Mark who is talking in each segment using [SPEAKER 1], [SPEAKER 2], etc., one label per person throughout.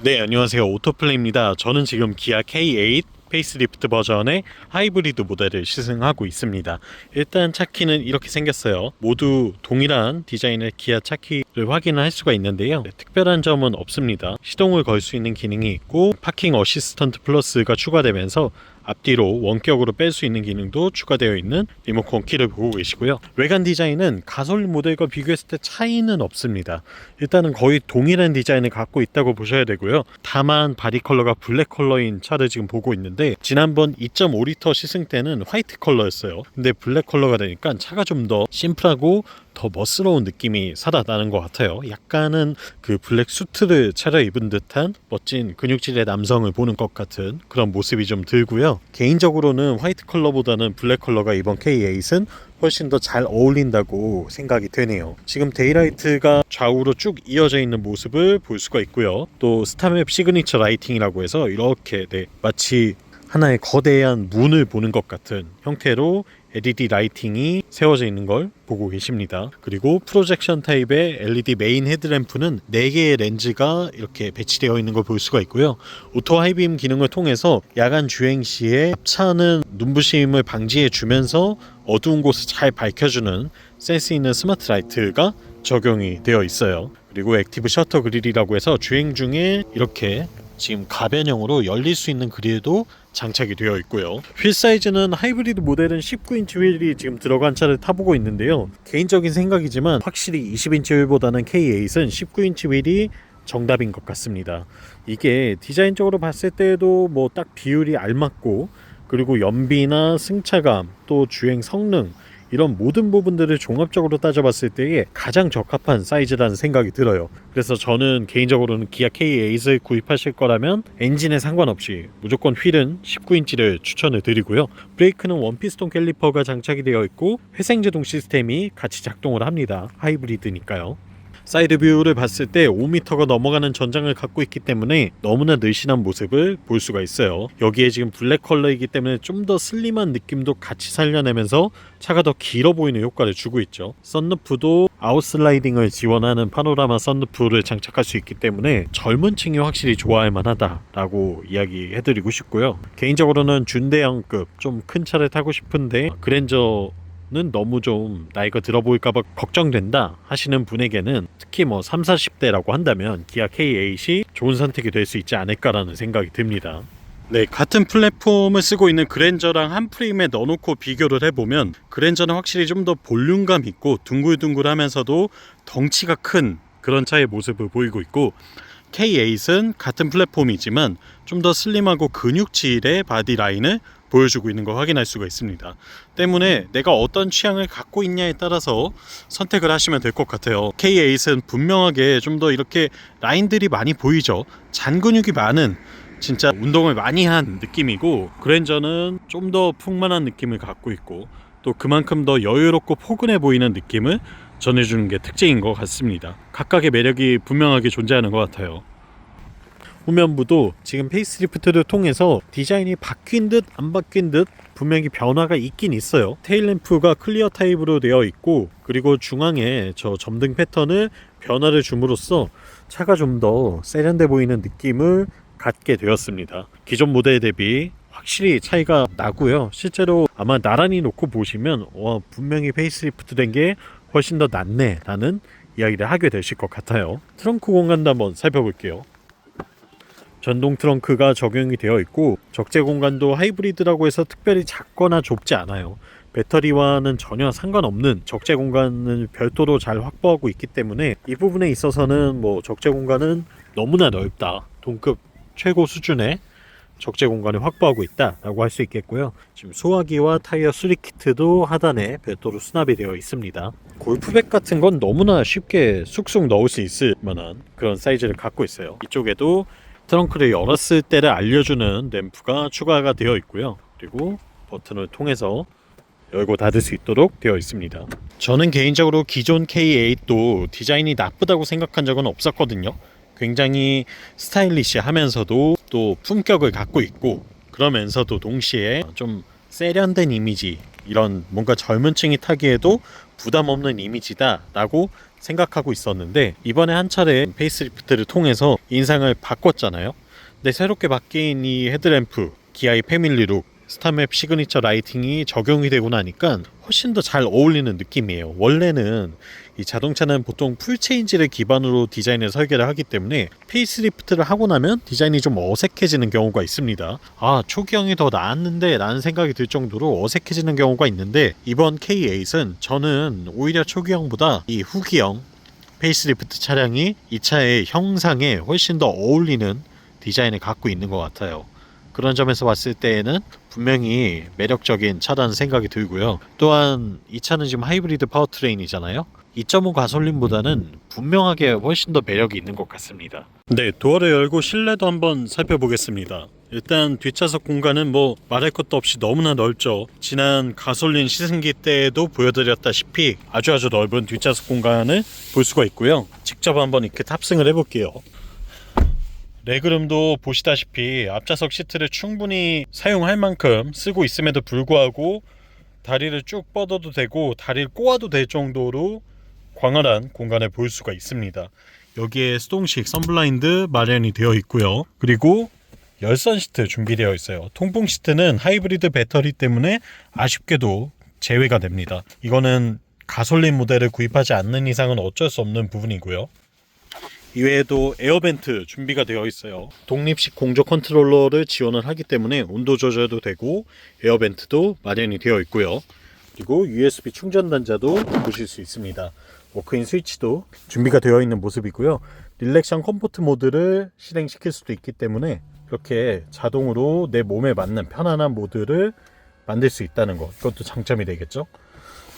[SPEAKER 1] 네, 안녕하세요. 오토플레입니다. 저는 지금 기아 K8 페이스리프트 버전의 하이브리드 모델을 시승하고 있습니다. 일단 차키는 이렇게 생겼어요. 모두 동일한 디자인의 기아 차키를 확인을 할 수가 있는데요. 네, 특별한 점은 없습니다. 시동을 걸 수 있는 기능이 있고 파킹 어시스턴트 플러스가 추가되면서 앞뒤로 원격으로 뺄 수 있는 기능도 추가되어 있는 리모컨 키를 보고 계시고요. 외관 디자인은 가솔린 모델과 비교했을 때 차이는 없습니다. 일단은 거의 동일한 디자인을 갖고 있다고 보셔야 되고요. 다만 바디 컬러가 블랙 컬러인 차를 지금 보고 있는데 지난번 2.5리터 시승 때는 화이트 컬러였어요. 근데 블랙 컬러가 되니까 차가 좀 더 심플하고 더 멋스러운 느낌이 살아나는 것 같아요. 약간은 그 블랙 수트를 차려입은 듯한 멋진 근육질의 남성을 보는 것 같은 그런 모습이 좀 들고요. 개인적으로는 화이트 컬러보다는 블랙 컬러가 이번 K8은 훨씬 더 잘 어울린다고 생각이 되네요. 지금 데이라이트가 좌우로 쭉 이어져 있는 모습을 볼 수가 있고요. 또 스타맵 시그니처 라이팅이라고 해서 이렇게 네, 마치 하나의 거대한 문을 보는 것 같은 형태로 LED 라이팅이 세워져 있는 걸 보고 계십니다. 그리고 프로젝션 타입의 LED 메인 헤드램프는 4개의 렌즈가 이렇게 배치되어 있는 걸 볼 수가 있고요. 오토 하이빔 기능을 통해서 야간 주행 시에 차는 눈부심을 방지해 주면서 어두운 곳을 잘 밝혀주는 센스 있는 스마트 라이트가 적용이 되어 있어요. 그리고 액티브 셔터 그릴이라고 해서 주행 중에 이렇게 지금 가변형으로 열릴 수 있는 그릴도 장착이 되어 있고요. 휠 사이즈는 하이브리드 모델은 19인치 휠이 지금 들어간 차를 타보고 있는데요. 개인적인 생각이지만 확실히 20인치 휠보다는 K8은 19인치 휠이 정답인 것 같습니다. 이게 디자인적으로 봤을 때도 뭐 딱 비율이 알맞고 그리고 연비나 승차감 또 주행 성능 이런 모든 부분들을 종합적으로 따져봤을 때에 가장 적합한 사이즈라는 생각이 들어요. 그래서 저는 개인적으로는 기아 K8을 구입하실 거라면 엔진에 상관없이 무조건 휠은 19인치를 추천을 드리고요. 브레이크는 원피스톤 캘리퍼가 장착이 되어 있고 회생제동 시스템이 같이 작동을 합니다. 하이브리드니까요. 사이드 뷰를 봤을 때 5m가 넘어가는 전장을 갖고 있기 때문에 너무나 늘씬한 모습을 볼 수가 있어요. 여기에 지금 블랙 컬러이기 때문에 좀 더 슬림한 느낌도 같이 살려내면서 차가 더 길어 보이는 효과를 주고 있죠. 썬루프도 아웃슬라이딩을 지원하는 파노라마 썬루프를 장착할 수 있기 때문에 젊은 층이 확실히 좋아할 만하다라고 이야기해드리고 싶고요. 개인적으로는 준대형급 좀 큰 차를 타고 싶은데 그랜저 는 너무 좀 나이가 들어 보일까봐 걱정된다 하시는 분에게는 특히 뭐 3, 40대라고 한다면 기아 K8이 좋은 선택이 될 수 있지 않을까라는 생각이 듭니다. 네, 같은 플랫폼을 쓰고 있는 그랜저랑 한 프레임에 넣어놓고 비교를 해보면 그랜저는 확실히 좀 더 볼륨감 있고 둥글둥글하면서도 덩치가 큰 그런 차의 모습을 보이고 있고 K8은 같은 플랫폼이지만 좀 더 슬림하고 근육질의 바디 라인을 보여주고 있는 걸 확인할 수가 있습니다. 때문에 내가 어떤 취향을 갖고 있냐에 따라서 선택을 하시면 될 것 같아요. K8은 분명하게 좀 더 이렇게 라인들이 많이 보이죠. 잔 근육이 많은 진짜 운동을 많이 한 느낌이고 그랜저는 좀 더 풍만한 느낌을 갖고 있고 또 그만큼 더 여유롭고 포근해 보이는 느낌을 전해주는 게 특징인 것 같습니다. 각각의 매력이 분명하게 존재하는 것 같아요. 후면부도 지금 페이스리프트를 통해서 디자인이 바뀐 듯 안 바뀐 듯 분명히 변화가 있긴 있어요. 테일램프가 클리어 타입으로 되어 있고 그리고 중앙에 저 점등 패턴을 변화를 줌으로써 차가 좀 더 세련돼 보이는 느낌을 갖게 되었습니다. 기존 모델 대비 확실히 차이가 나고요. 실제로 아마 나란히 놓고 보시면 와, 분명히 페이스리프트 된 게 훨씬 더 낫네 라는 이야기를 하게 되실 것 같아요. 트렁크 공간도 한번 살펴볼게요. 전동 트렁크가 적용이 되어 있고 적재 공간도 하이브리드라고 해서 특별히 작거나 좁지 않아요. 배터리와는 전혀 상관없는 적재 공간을 별도로 잘 확보하고 있기 때문에 이 부분에 있어서는 뭐 적재 공간은 너무나 넓다. 동급 최고 수준의 적재 공간을 확보하고 있다라고 할 수 있겠고요. 지금 소화기와 타이어 수리 키트도 하단에 별도로 수납이 되어 있습니다. 골프백 같은 건 너무나 쉽게 쑥쑥 넣을 수 있을 만한 그런 사이즈를 갖고 있어요. 이쪽에도 트렁크를 열었을 때를 알려주는 램프가 추가가 되어 있고요. 그리고 버튼을 통해서 열고 닫을 수 있도록 되어 있습니다. 저는 개인적으로 기존 K8도 디자인이 나쁘다고 생각한 적은 없었거든요. 굉장히 스타일리시하면서도 또 품격을 갖고 있고 그러면서도 동시에 좀 세련된 이미지 이런 뭔가 젊은 층이 타기에도 부담 없는 이미지다라고 생각하고 있었는데 이번에 한 차례 페이스리프트를 통해서 인상을 바꿨잖아요. 근데 새롭게 바뀐 이 헤드램프, 기아의 패밀리룩, 스타맵 시그니처 라이팅이 적용이 되고 나니까 훨씬 더 잘 어울리는 느낌이에요. 원래는 이 자동차는 보통 풀체인지를 기반으로 디자인을 설계를 하기 때문에 페이스리프트를 하고 나면 디자인이 좀 어색해지는 경우가 있습니다. 아, 초기형이 더 나았는데 라는 생각이 들 정도로 어색해지는 경우가 있는데 이번 K8은 저는 오히려 초기형보다 이 후기형 페이스리프트 차량이 이 차의 형상에 훨씬 더 어울리는 디자인을 갖고 있는 것 같아요. 그런 점에서 봤을 때에는 분명히 매력적인 차라는 생각이 들고요. 또한 이 차는 지금 하이브리드 파워트레인이잖아요. 2.5 가솔린보다는 분명하게 훨씬 더 매력이 있는 것 같습니다. 네, 도어를 열고 실내도 한번 살펴보겠습니다. 일단 뒷좌석 공간은 뭐 말할 것도 없이 너무나 넓죠. 지난 가솔린 시승기 때에도 보여드렸다시피 아주 아주 넓은 뒷좌석 공간을 볼 수가 있고요. 직접 한번 이렇게 탑승을 해볼게요. 레그룸도 보시다시피 앞좌석 시트를 충분히 사용할 만큼 쓰고 있음에도 불구하고 다리를 쭉 뻗어도 되고 다리를 꼬아도 될 정도로 광활한 공간을 볼 수가 있습니다. 여기에 수동식 선블라인드 마련이 되어 있고요. 그리고 열선 시트 준비되어 있어요. 통풍 시트는 하이브리드 배터리 때문에 아쉽게도 제외가 됩니다. 이거는 가솔린 모델을 구입하지 않는 이상은 어쩔 수 없는 부분이고요. 이외에도 에어벤트 준비가 되어 있어요. 독립식 공조 컨트롤러를 지원을 하기 때문에 온도 조절도 되고 에어벤트도 마련이 되어 있고요. 그리고 USB 충전 단자도 보실 수 있습니다. 워크인 스위치도 준비가 되어 있는 모습이고요. 릴렉션 컴포트 모드를 실행시킬 수도 있기 때문에 이렇게 자동으로 내 몸에 맞는 편안한 모드를 만들 수 있다는 것 이것도 장점이 되겠죠.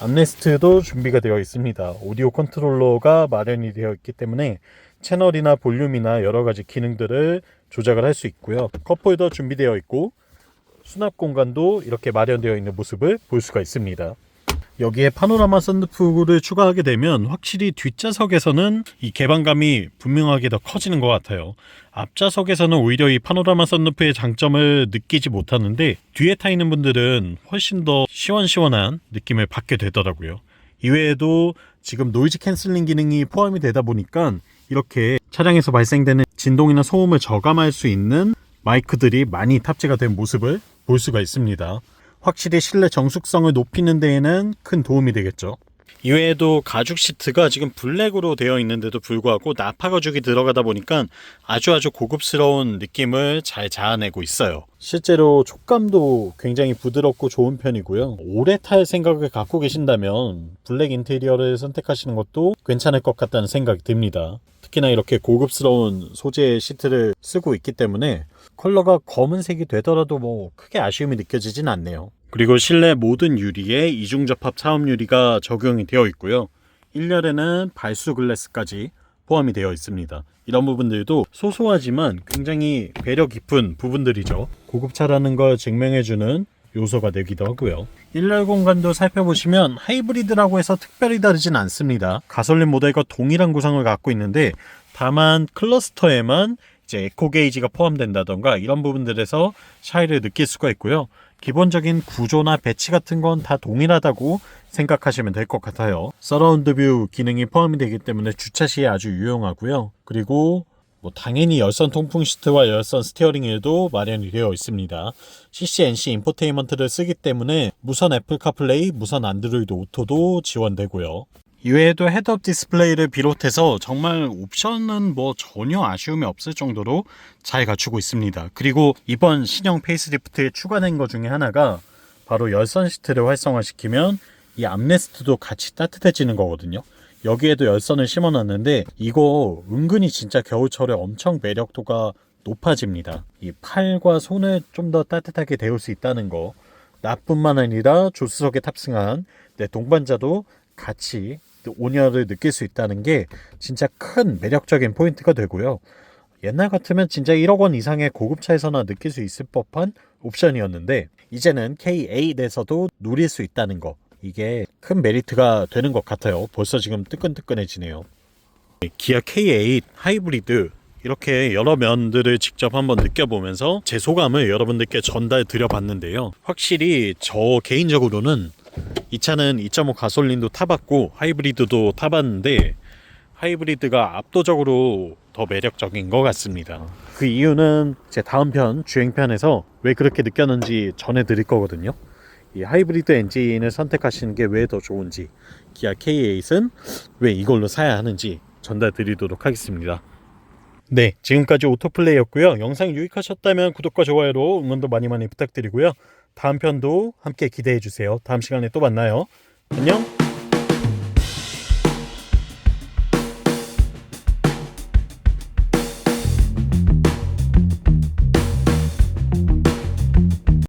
[SPEAKER 1] 암레스트도 준비가 되어 있습니다. 오디오 컨트롤러가 마련이 되어 있기 때문에 채널이나 볼륨이나 여러 가지 기능들을 조작을 할 수 있고요. 컵홀더 준비되어 있고 수납 공간도 이렇게 마련되어 있는 모습을 볼 수가 있습니다. 여기에 파노라마 썬루프를 추가하게 되면 확실히 뒷좌석에서는 이 개방감이 분명하게 더 커지는 것 같아요. 앞좌석에서는 오히려 이 파노라마 썬루프의 장점을 느끼지 못하는데 뒤에 타 있는 분들은 훨씬 더 시원시원한 느낌을 받게 되더라고요. 이외에도 지금 노이즈 캔슬링 기능이 포함이 되다 보니까 이렇게 차량에서 발생되는 진동이나 소음을 저감할 수 있는 마이크들이 많이 탑재가 된 모습을 볼 수가 있습니다. 확실히 실내 정숙성을 높이는 데에는 큰 도움이 되겠죠. 이외에도 가죽 시트가 지금 블랙으로 되어 있는데도 불구하고 나파 가죽이 들어가다 보니까 아주 아주 고급스러운 느낌을 잘 자아내고 있어요. 실제로 촉감도 굉장히 부드럽고 좋은 편이고요. 오래 탈 생각을 갖고 계신다면 블랙 인테리어를 선택하시는 것도 괜찮을 것 같다는 생각이 듭니다. 특히나 이렇게 고급스러운 소재의 시트를 쓰고 있기 때문에 컬러가 검은색이 되더라도 뭐 크게 아쉬움이 느껴지진 않네요. 그리고 실내 모든 유리에 이중 접합 차음 유리가 적용이 되어 있고요. 1열에는 발수 글래스까지 포함이 되어 있습니다. 이런 부분들도 소소하지만 굉장히 배려 깊은 부분들이죠. 고급차라는 걸 증명해주는 요소가 되기도 하고요. 1열 공간도 살펴보시면 하이브리드라고 해서 특별히 다르진 않습니다. 가솔린 모델과 동일한 구성을 갖고 있는데 다만 클러스터에만 이제 에코 게이지가 포함된다던가 이런 부분들에서 차이를 느낄 수가 있고요. 기본적인 구조나 배치 같은 건 다 동일하다고 생각하시면 될 것 같아요. 서라운드 뷰 기능이 포함이 되기 때문에 주차 시에 아주 유용하고요. 그리고 뭐 당연히 열선 통풍 시트와 열선 스티어링에도 마련이 되어 있습니다. CCNC 인포테인먼트를 쓰기 때문에 무선 애플 카플레이, 무선 안드로이드 오토도 지원되고요. 이외에도 헤드업 디스플레이를 비롯해서 정말 옵션은 뭐 전혀 아쉬움이 없을 정도로 잘 갖추고 있습니다. 그리고 이번 신형 페이스리프트에 추가된 것 중에 하나가 바로 열선 시트를 활성화시키면 이 암레스트도 같이 따뜻해지는 거거든요. 여기에도 열선을 심어놨는데 이거 은근히 진짜 겨울철에 엄청 매력도가 높아집니다. 이 팔과 손을 좀 더 따뜻하게 데울 수 있다는 거. 나뿐만 아니라 조수석에 탑승한 내 동반자도 같이 온열을 느낄 수 있다는 게 진짜 큰 매력적인 포인트가 되고요. 옛날 같으면 진짜 1억 원 이상의 고급차에서나 느낄 수 있을 법한 옵션이었는데 이제는 K8에서도 누릴 수 있다는 거 이게 큰 메리트가 되는 것 같아요. 벌써 지금 뜨끈뜨끈해지네요. 기아 K8 하이브리드 이렇게 여러 면들을 직접 한번 느껴보면서 제 소감을 여러분들께 전달 드려봤는데요. 확실히 저 개인적으로는 이 차는 2.5 가솔린도 타봤고 하이브리드도 타봤는데 하이브리드가 압도적으로 더 매력적인 것 같습니다. 그 이유는 제 다음 편 주행편에서 왜 그렇게 느꼈는지 전해드릴 거거든요. 이 하이브리드 엔진을 선택하시는 게 왜 더 좋은지, 기아 K8은 왜 이걸로 사야 하는지 전달드리도록 하겠습니다. 네, 지금까지 오토플레이였고요. 영상 유익하셨다면 구독과 좋아요로 응원도 많이 많이 부탁드리고요. 다음 편도 함께 기대해 주세요. 다음 시간에 또 만나요. 안녕.